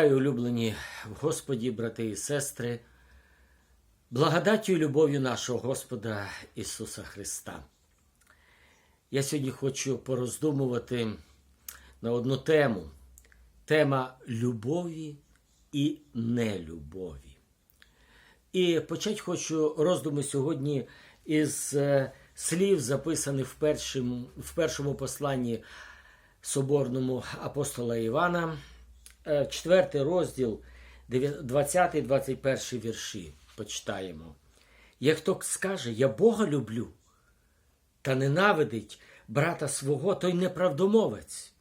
Вітаю, улюблені Господі, брати і сестри, благодаттю і любов'ю нашого Господа Ісуса Христа. Я сьогодні хочу пороздумувати на одну тему: тема любові і нелюбові. І почати хочу роздуми сьогодні із е, слів, записаних в першому, в першому посланні соборному апостола Івана, е, четвертий розділ, 20-21 вірші. Почитаємо. Як хто скаже, я Бога люблю, та ненавидить брата свого, той неправдомовець.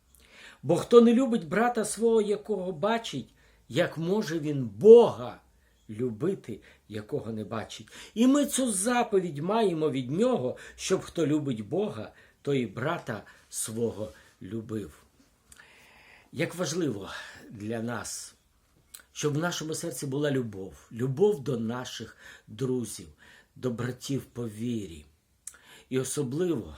Бо хто не любить брата свого, якого бачить, як може він Бога любити, якого не бачить. І ми цю заповідь маємо від нього, щоб хто любить Бога, то і брата свого любив. Як важливо для нас, щоб в нашому серці була любов, любов до наших друзів, до братів по вірі. І особливо,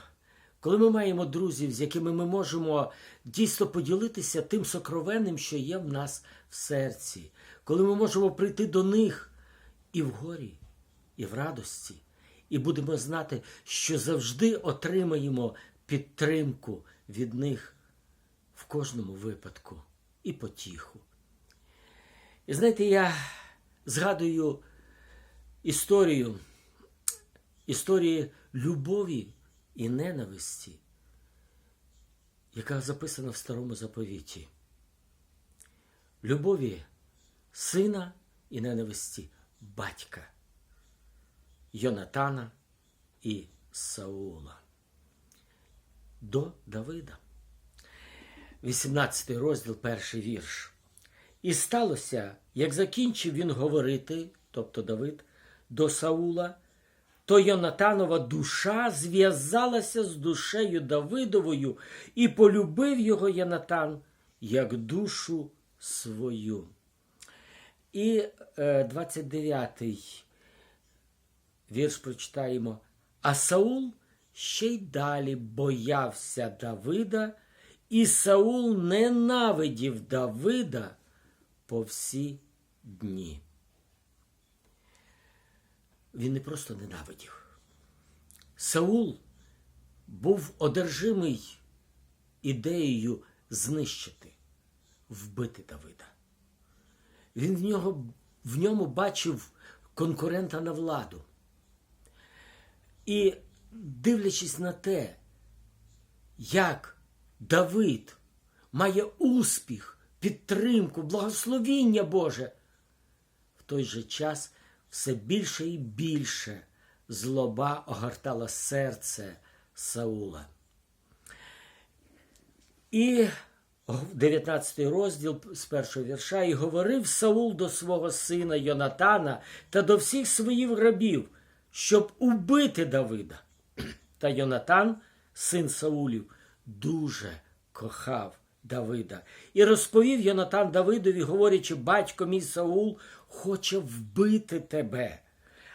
коли ми маємо друзів, з якими ми можемо дійсно поділитися тим сокровенним, що є в нас в серці, коли ми можемо прийти до них і в горі, і в радості, і будемо знати, що завжди отримаємо підтримку від них в кожному випадку і потіху. І знаєте, я згадую історію, історії любові і ненависті, яка записана в старому заповіті. Любові сина і ненависті батька Йонатана і Саула до Давида. 18 розділ, перший вірш. І сталося, як закінчив він говорити, тобто Давид, до Саула, то Йонатанова душа зв'язалася з душею Давидовою і полюбив його Йонатан як душу свою. І е, 29-й вірш прочитаємо. А Саул ще й далі боявся Давида, і Саул ненавидів Давида по всі дні. Він не просто ненавидів. Саул був одержимий ідеєю знищити, вбити Давида. Він в, нього, в ньому бачив конкурента на владу. І дивлячись на те, як Давид має успіх, підтримку, благословіння Боже, в той же час все більше і більше злоба огортала серце Саула. І 19 розділ з першого вірша, і говорив Саул до свого сина Йонатана та до всіх своїх рабів, щоб убити Давида. Та Йонатан, син Саулів, дуже кохав Давида. І розповів Йонатан Давидові, говорячи, батько мій Саул хоче вбити тебе.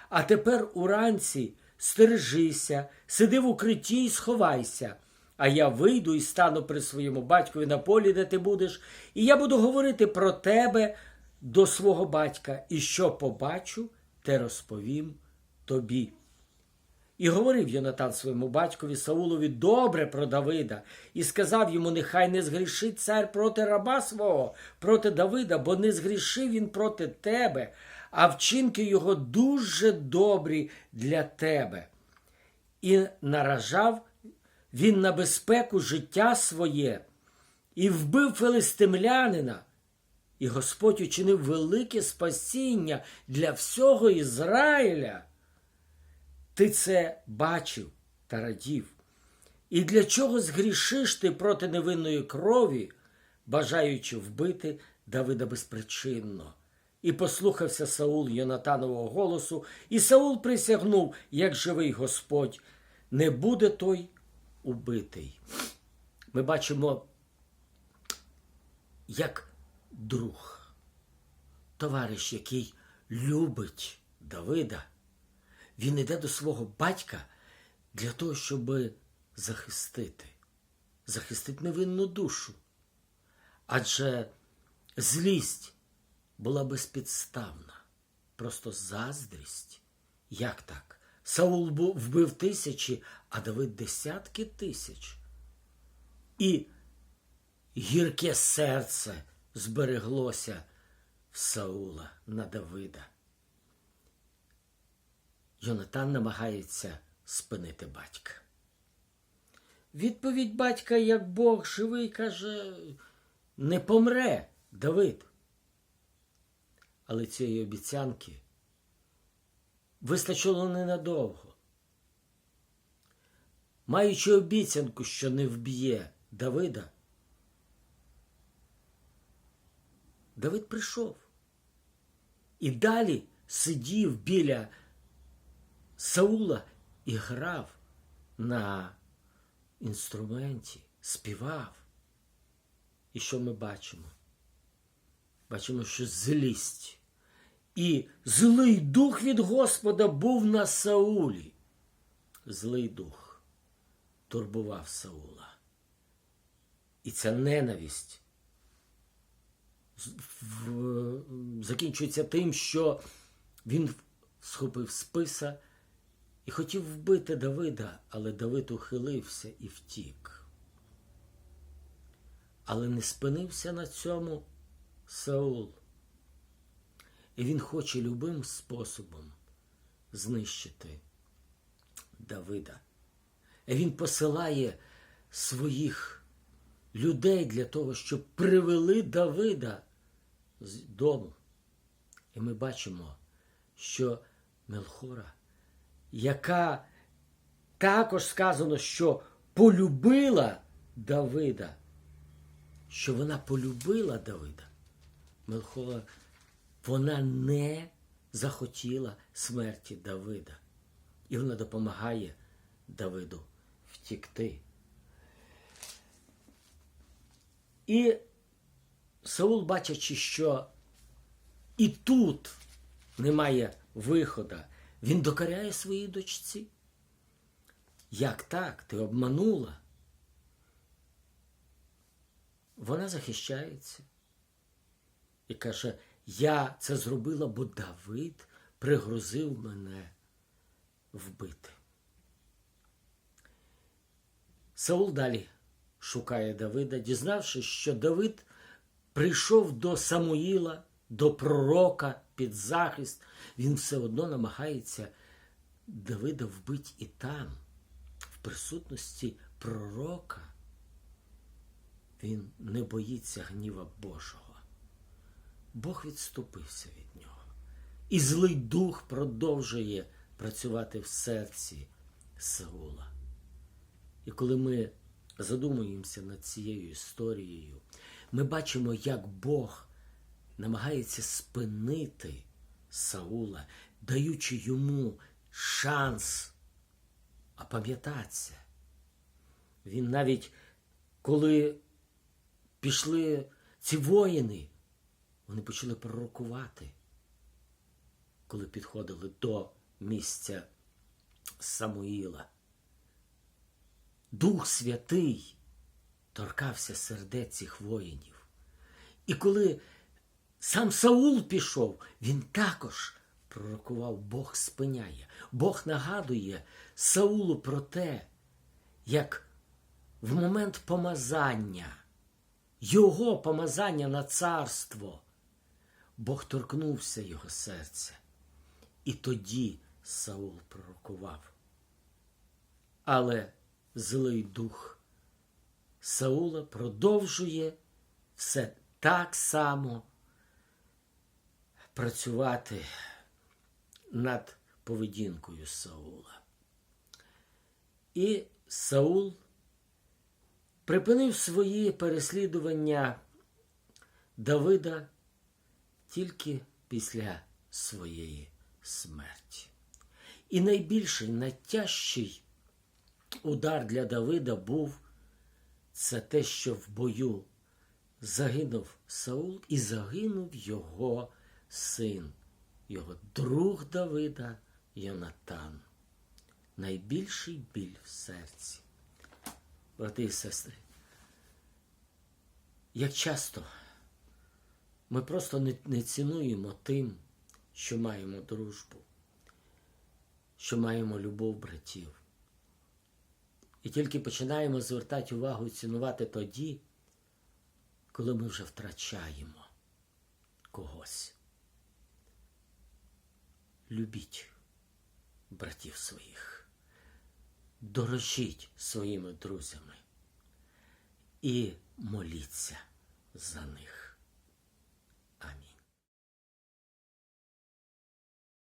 А тепер уранці стережися, сиди в укритті і сховайся. А я вийду і стану при своєму батькові на полі, де ти будеш, і я буду говорити про тебе до свого батька, і що побачу, те розповім тобі. І говорив Йонатан своєму батькові Саулові добре про Давида, і сказав йому: Нехай не згрішить цар проти раба свого, проти Давида, бо не згрішив він проти тебе, а вчинки його дуже добрі для тебе. І наражав він на безпеку життя своє і вбив филистимлянина. І Господь учинив велике спасіння для всього Ізраїля. Ти це бачив та радів. І для чого згрішиш ти проти невинної крові, бажаючи вбити Давида безпричинно? І послухався Саул Йонатанового голосу, і Саул присягнув, як живий Господь, не буде той убитий. Ми бачимо, як друг, товариш, який любить Давида, він йде до свого батька для того, щоб захистити, захистити невинну душу. Адже злість була безпідставна, просто заздрість. Як так? Саул вбив тисячі, а Давид десятки тисяч. І гірке серце збереглося в Саула на Давида. Йонатан намагається спинити батька. Відповідь батька, як Бог живий, каже, не помре Давид. Але цієї обіцянки вистачило ненадовго. Маючи обіцянку, що не вб'є Давида, Давид прийшов і далі сидів біля Саула і грав на інструменті, співав. І що ми бачимо? Бачимо, що злість і злий дух від Господа був на Саулі. Злий дух турбував Саула. І ця ненависть закінчується тим, що він схопив списа і хотів вбити Давида, але Давид ухилився і втік. Але не спинився на цьому Саул. І він хоче любим способом знищити Давида. І він посилає своїх людей для того, щоб привели Давида з дому. І ми бачимо, що Мелхора, яка також сказано, що полюбила Давида, що вона полюбила Давида, Мелхора, вона не захотіла смерті Давида. І вона допомагає Давиду втікти. І Саул, бачачи, що і тут немає виходу, він докоряє своїй дочці. Як так? Ти обманула? Вона захищається і каже: Я це зробила, бо Давид пригрозив мене вбити. Саул далі шукає Давида, дізнавшись, що Давид прийшов до Самуїла, до пророка під захист, він все одно намагається Давида вбити і там, в присутності пророка. Він не боїться гніва Божого. Бог відступився від нього. І злий дух продовжує працювати в серці Саула. І коли ми задумуємося над цією історією, ми бачимо, як Бог намагається спинити Саула, даючи йому шанс опам'ятатися. Він навіть коли пішли ці воїни, вони почали пророкувати, коли підходили до місця Самуїла. Дух Святий торкався сердець цих воїнів. І коли сам Саул пішов, він також пророкував, Бог спиняє. Бог нагадує Саулу про те, як в момент помазання, його помазання на царство, Бог торкнувся його серця. І тоді Саул пророкував. Але злий дух Саула продовжує все так само працювати над поведінкою Саула. І Саул припинив свої переслідування Давида тільки після своєї смерті. І найбільший, найтяжчий удар для Давида був це те, що в бою загинув Саул і загинув його син, його друг Давида Йонатан. Найбільший біль в серці. Брати і сестри, як часто Ми просто не, не цінуємо тим, що маємо дружбу, що маємо любов братів. І тільки починаємо звертати увагу і цінувати тоді, коли ми вже втрачаємо когось. Любіть братів своїх, дорожіть своїми друзями і моліться за них.